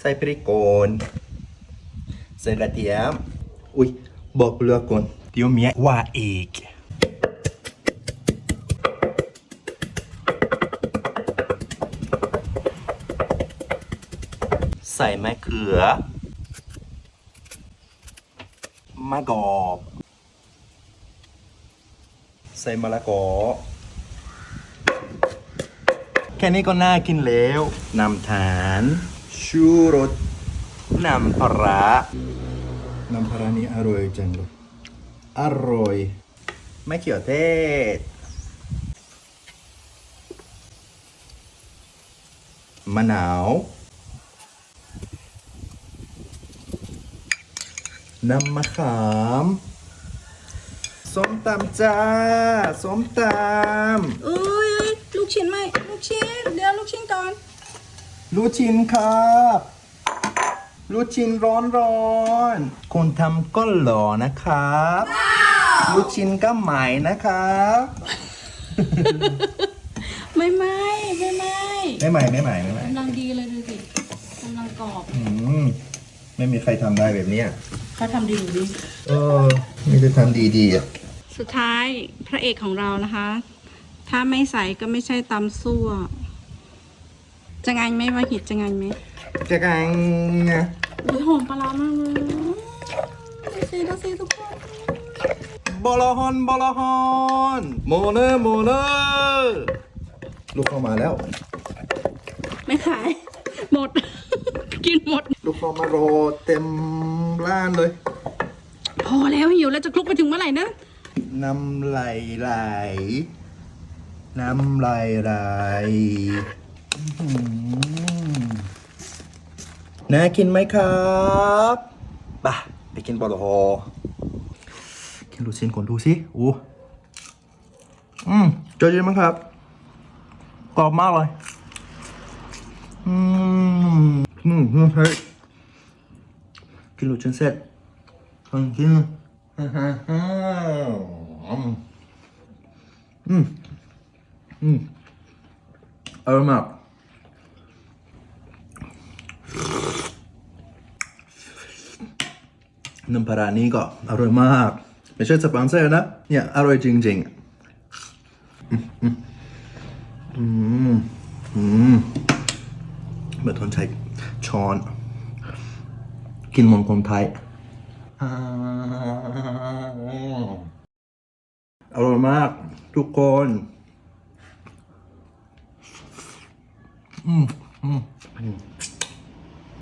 ใส่พริกโกนใส่กระเทียม อุ้ยบอกเลือกก่อนเดี๋ยวเมียว่าอีกใส่มะเขือ มะกอกใส่มะละกอ แค่นี้ก็น่ากินแล้วนำฐาน ชูรสน้ำปลาร้าน้ำปลาร้านี้อร่อยจังเลยอร่อย ไม่เขียวเทศ มะนาว น้ำมะขามส้มตำจ้าส้มตำเอ้ยเอ้ยลูกชิ้นไหมลูกชิ้น เดี๋ยวลูกชิ้นก่อน ลูกชิ้นครับลูกชิ้นร้อนร้อนๆคนทำก็หล่อนะครับลูกชิ้นก็ใหม่นะครับ ไม่ไม่ไม่ไม่ไม่ใหม่ไม่ใหม่ไม่ใหม่กำลังดีเลยดูสิกำลังกรอบอืมไม่มีใครทำได้แบบเนี้ยเขาทำดีอยู่ดีเออไม่ได้ทำดีๆอะสุดท้ายพระเอกของเรานะคะ ถ้าไม่ใส่ก็ไม่ใช่ตำซั่ว จะไงไหมว่าหิดจะไงไหมจะกังไงอุ้ยหอมปลาร้ามากเลยดูสิดูสิทุกคนบอลฮอนบอลฮอนโมเนอร์โมเนอร์ลูกเข้ามาแล้ว ไม่ขาย หมด กินหมด ลูกเข้ามารอเต็มร้านเลย พอแล้วหิวแล้วจะคลุกไปถึงเมื่อไหร่นะน้ำไหลไหลน้ำไหลไหลอื้อหือ น่ากินไหมครับป่ะไปกินปลาโลกินลูกชิ้นก่อนดูสิอู้อืมเจอเย็นมั้งครับ กรอบมากเลย อืม อืมเฮ้ยกินลูกชิ้นเสร็จอืมกินอืม อืมอร่อยมาก น้ำปลาร้านี้ก็อร่อยมาก ไม่ใช่สปอนเซอร์นะ เนี่ย อร่อยจริงๆ อืม อืมอืมอืมไม่ต้องใช้ช้อน กินหมอนคนไทยอร่อยมาก ทุกคน อืม อืม